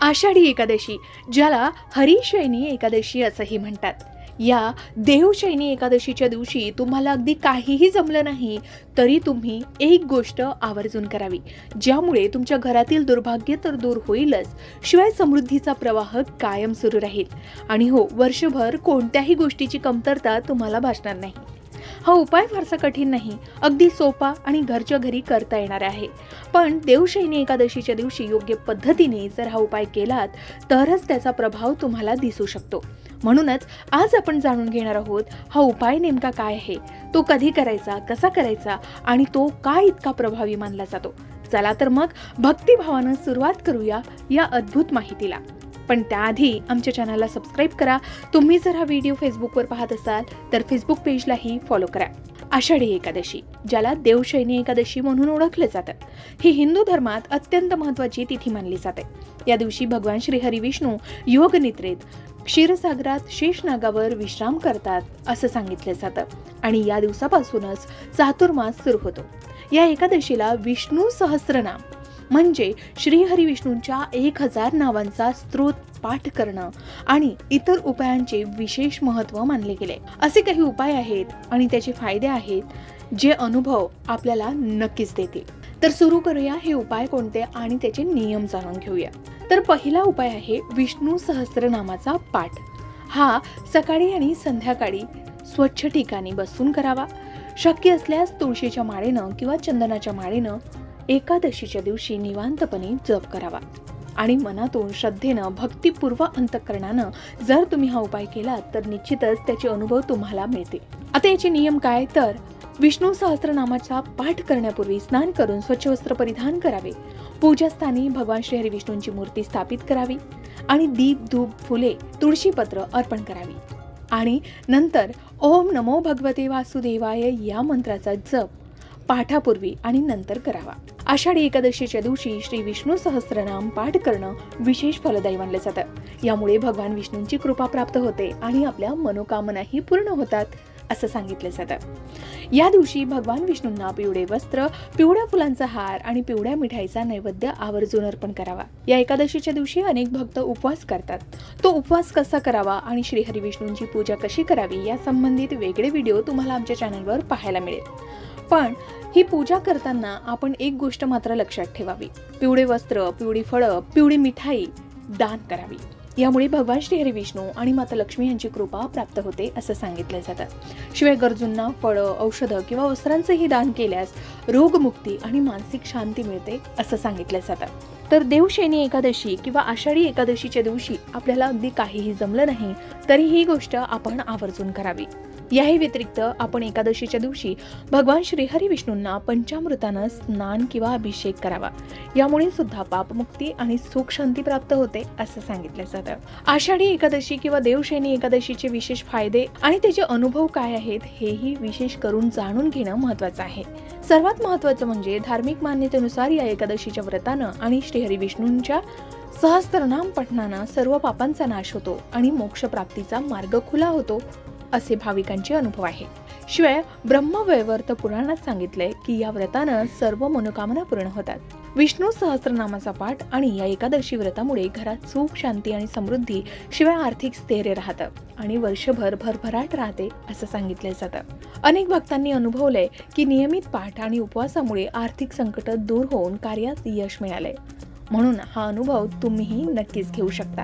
आषाढी एकादशी ज्याला हरिशयनी एकादशी असंही म्हणतात. या देवशयनी एकादशीच्या दिवशी तुम्हाला अगदी काहीही जमलं नाही तरी तुम्ही एक गोष्ट आवर्जून करावी. ज्यामुळे तुमच्या घरातील दुर्भाग्य तर दूर होईलच शिवाय समृद्धीचा प्रवाह कायम सुरू राहील. आणि हो वर्षभर कोणत्याही गोष्टीची कमतरता तुम्हाला भासणार नाही. हा उपाय फारसा कठीण नाही. अगदी सोपा आणि घरच्या घरी करता येणार आहे. पण देवशयनी एकादशीच्या दिवशी योग्य पद्धतीने जर हा उपाय केलात तरच त्याचा प्रभाव तुम्हाला दिसू शकतो. म्हणूनच आज आपण जाणून घेणार आहोत हा उपाय नेमका काय आहे? तो कधी करायचा कसा करायचा आणि तो का इतका प्रभावी मानला जातो? चला तर मग भक्तिभावानं सुरुवात करूया या अद्भुत माहितीला. पण त्याआधी आमच्या चॅनलला सबस्क्राईब करा. तुम्ही जर हा व्हिडिओ फेसबुकवर पाहत असाल तर फेसबुक पेजलाही फॉलो करा. आषाढी एकादशी ज्याला देवशैनी एकादशी म्हणून ओळखलं जातं. ही हिंदू धर्मात अत्यंत महत्त्वाची तिथी मानली जाते. या दिवशी भगवान श्री हरी विष्णू योग निद्रेत क्षीरसागरात शेषनागावर विश्राम करतात असं सांगितलं जातं आणि या दिवसापासूनच चातुर्मास सुरू होतो. या एकादशीला विष्णू सहस्रनाम म्हणजे श्रीहरी विष्णूंच्या एक हजार नावांचा स्त्रोत पाठ करणं आणि इतर उपायांचे विशेष महत्त्व मानले गेले. असे काही उपाय आहेत आणि त्याचे फायदे आहेत जे अनुभव आपल्याला नक्कीच देतील. तर सुरू करूया हे उपाय कोणते आणि त्याचे नियम जाणून घेऊया. तर पहिला उपाय आहे विष्णू सहस्रनामाचा पाठ. हा सकाळी आणि संध्याकाळी स्वच्छ ठिकाणी बसून करावा. शक्य असल्यास तुळशीच्या माळेनं किंवा चंदनाच्या माळेनं एकादशीच्या दिवशी निवांतपणे जप करावा. आणि मनातून श्रद्धेनं भक्तिपूर्व अंतकरणानं जर तुम्ही हा उपाय केला तर निश्चितच त्याचे अनुभव तुम्हाला मिळतील. आता याचे नियम काय? तर विष्णू सहस्त्रनामाचा पाठ करण्यापूर्वी स्नान करून स्वच्छ वस्त्र परिधान करावे. पूजास्थानी भगवान श्री हरी विष्णूंची मूर्ती स्थापित करावी आणि दीप धूप फुले तुळशीपत्र अर्पण करावी. आणि नंतर ओम नमो भगवते वासुदेवाय या मंत्राचा जप पाठापूर्वी आणि नंतर करावा. आषाढी एकादशीच्या दिवशी श्री विष्णू सहस्रनाम पाठ करणं विशेष फलदायी मानलं जातं. यामुळे भगवान विष्णूंची कृपा प्राप्त होते आणि आपल्या मनोकामनाही पूर्ण होतात. असं सांगितलं जातं. या दिवशी भगवान विष्णूंना पिवळे वस्त्र पिवळ्या फुलांचा हार आणि पिवळ्या मिठाईचा नैवेद्य आवर्जून अर्पण करावा. या एकादशीच्या दिवशी अनेक भक्त उपवास करतात. तो उपवास कसा करावा आणि श्रीहरी विष्णूंची पूजा कशी करावी या संबंधित वेगळे व्हिडिओ तुम्हाला आमच्या चॅनलवर पाहायला मिळेल. पण ही पूजा करताना आपण एक गोष्ट मात्र लक्षात ठेवावी. पिवळे वस्त्र पिवळी फळं पिवळी मिठाई दान करावी. यामुळे भगवान श्री हरी विष्णू आणि माता लक्ष्मी यांची कृपा प्राप्त होते असं सांगितलं जातं. शिवाय गरजूंना फळं औषधं किंवा वस्त्रांचंही दान केल्यास रोगमुक्ती आणि मानसिक शांती मिळते असं सांगितलं जातं. तर देवशैनी एकादशी किंवा आषाढी एकादशीच्या दिवशी आपल्याला अगदी काहीही जमलं नाही तरी ही गोष्ट आपण आवर्जून करावी. याही व्यतिरिक्त आपण एकादशीच्या दिवशी भगवान श्रीहरी विष्णूंना पंचामृतानं स्नान किंवा अभिषेक करावा. यामुळे सुद्धा पापमुक्ती आणि सुख शांती प्राप्त होते असं सांगितलं जातं आषाढी एकादशी किंवा देवशैनी एकादशीचे विशेष फायदे आणि त्याचे अनुभव काय आहेत हेही विशेष करून जाणून घेणं महत्वाचं आहे. सर्वात महत्वाचं म्हणजे धार्मिक मान्यतेनुसार या एकादशीच्या व्रतानं आणि श्रीहरी विष्णूंच्या सहस्त्रनाम पठणानं सर्व पापांचा नाश होतो आणि मोक्षप्राप्तीचा मार्ग खुला होतो असे भाविकांचे अनुभव आहे शिवाय ब्रह्मवैवर्त पुराणात सांगितलंय की या व्रतानं सर्व मनोकामना पूर्ण होतात. विष्णू सहस्रनामाचा पाठ आणि या एकादशी व्रतामुळे घरात सुख शांती आणि समृद्धी शिवाय आर्थिक स्थैर्य राहतं आणि वर्षभर भरभराट राहते असं सांगितलं जातं. अनेक भक्तांनी अनुभवलंय की नियमित पाठ आणि उपवासामुळे आर्थिक संकट दूर होऊन कार्यात यश मिळालंय. म्हणून हा अनुभव तुम्हीही नक्कीच घेऊ शकता.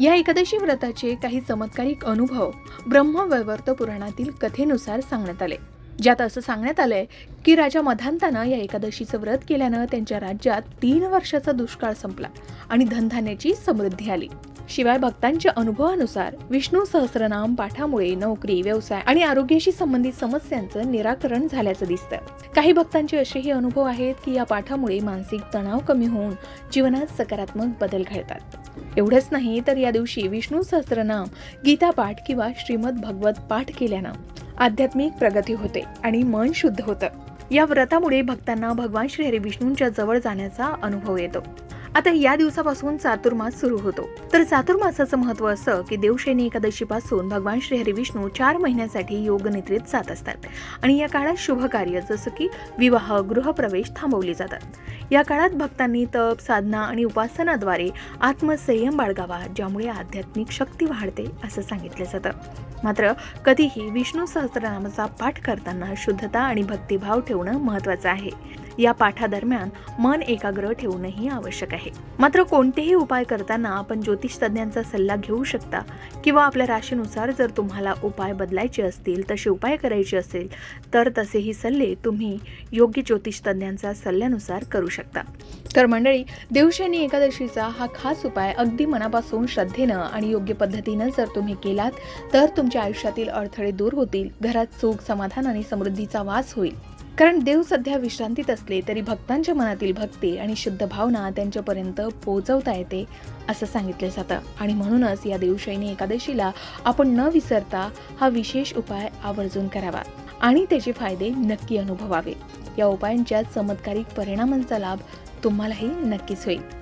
या एकादशी व्रताचे काही चमत्कारिक अनुभव ब्रह्मवैवर्त पुराणातील कथेनुसार सांगण्यात आले. ज्यात असं सांगण्यात आलंय की राजा मधांतानं या एकादशीचं व्रत केल्यानं त्यांच्या राज्यात तीन वर्षाचा दुष्काळ संपला आणि धनधान्याची समृद्धी आली. शिवाय भक्तांच्या अनुभवानुसार विष्णू सहस्रनाम पाठामुळे नोकरी व्यवसाय आणि आरोग्याशी संबंधित समस्यांचं निराकरण झाल्याचं दिसतं काही भक्तांचे असेही अनुभव आहेत की या पाठामुळे मानसिक तणाव कमी होऊन जीवनात सकारात्मक बदल घडतात. एवढंच नाही तर या दिवशी विष्णू सहस्रनाम गीता पाठ किंवा श्रीमद भगवत पाठ केल्यानं आध्यात्मिक प्रगती होते आणि मन शुद्ध होतं. या व्रतामुळे भक्तांना भगवान श्री हरी विष्णूंच्या जवळ जाण्याचा अनुभव येतो. आता या दिवसापासून चातुर्मास सुरू होतो. तर चातुर्मासाचं महत्त्व असं की देवशैनी एकादशीपासून भगवान श्री हरिविष्णू चार महिन्यासाठी योग निद्रेत जात असतात. आणि या काळात शुभ कार्य जसं की विवाह गृहप्रवेश थांबवली जातात. या काळात भक्तांनी तप साधना आणि उपासनाद्वारे आत्मसंयम बाळगावा ज्यामुळे आध्यात्मिक शक्ती वाढते असं सांगितलं जातं. मात्र कधीही विष्णू सहस्त्रनामाचा पाठ करताना शुद्धता आणि भक्तिभाव ठेवणं महत्त्वाचं आहे. या पाठादरम्यान मन एकाग्र ठेवणंही आवश्यक आहे. मात्र कोणतेही उपाय करताना आपण ज्योतिष तज्ज्ञांचा सल्ला घेऊ शकता किंवा आपल्या राशीनुसार जर तुम्हाला उपाय बदलायचे असतील तसे उपाय करायचे असेल तर तसेही सल्ले तुम्ही योग्य ज्योतिष तज्ज्ञांचा सल्ल्यानुसार करू शकता. तर मंडळी देवशनी एकादशीचा हा खास उपाय अगदी मनापासून श्रद्धेनं आणि योग्य पद्धतीनं जर तुम्ही केलात तर तुमच्या आयुष्यातील अडथळे दूर होतील घरात सुख समाधान आणि समृद्धीचा वास होईल. कारण देव सध्या विश्रांतीत असले तरी भक्तांच्या मनातील भक्ती आणि शुद्ध भावना त्यांच्यापर्यंत पोहोचवता येते असं सांगितलं जातं. आणि म्हणूनच या देवशैनी एकादशीला आपण न विसरता हा विशेष उपाय आवर्जून करावा आणि त्याचे फायदे नक्की अनुभवावे. या उपायांच्या चमत्कारिक परिणामांचा लाभ तुम्हालाही नक्कीच होईल.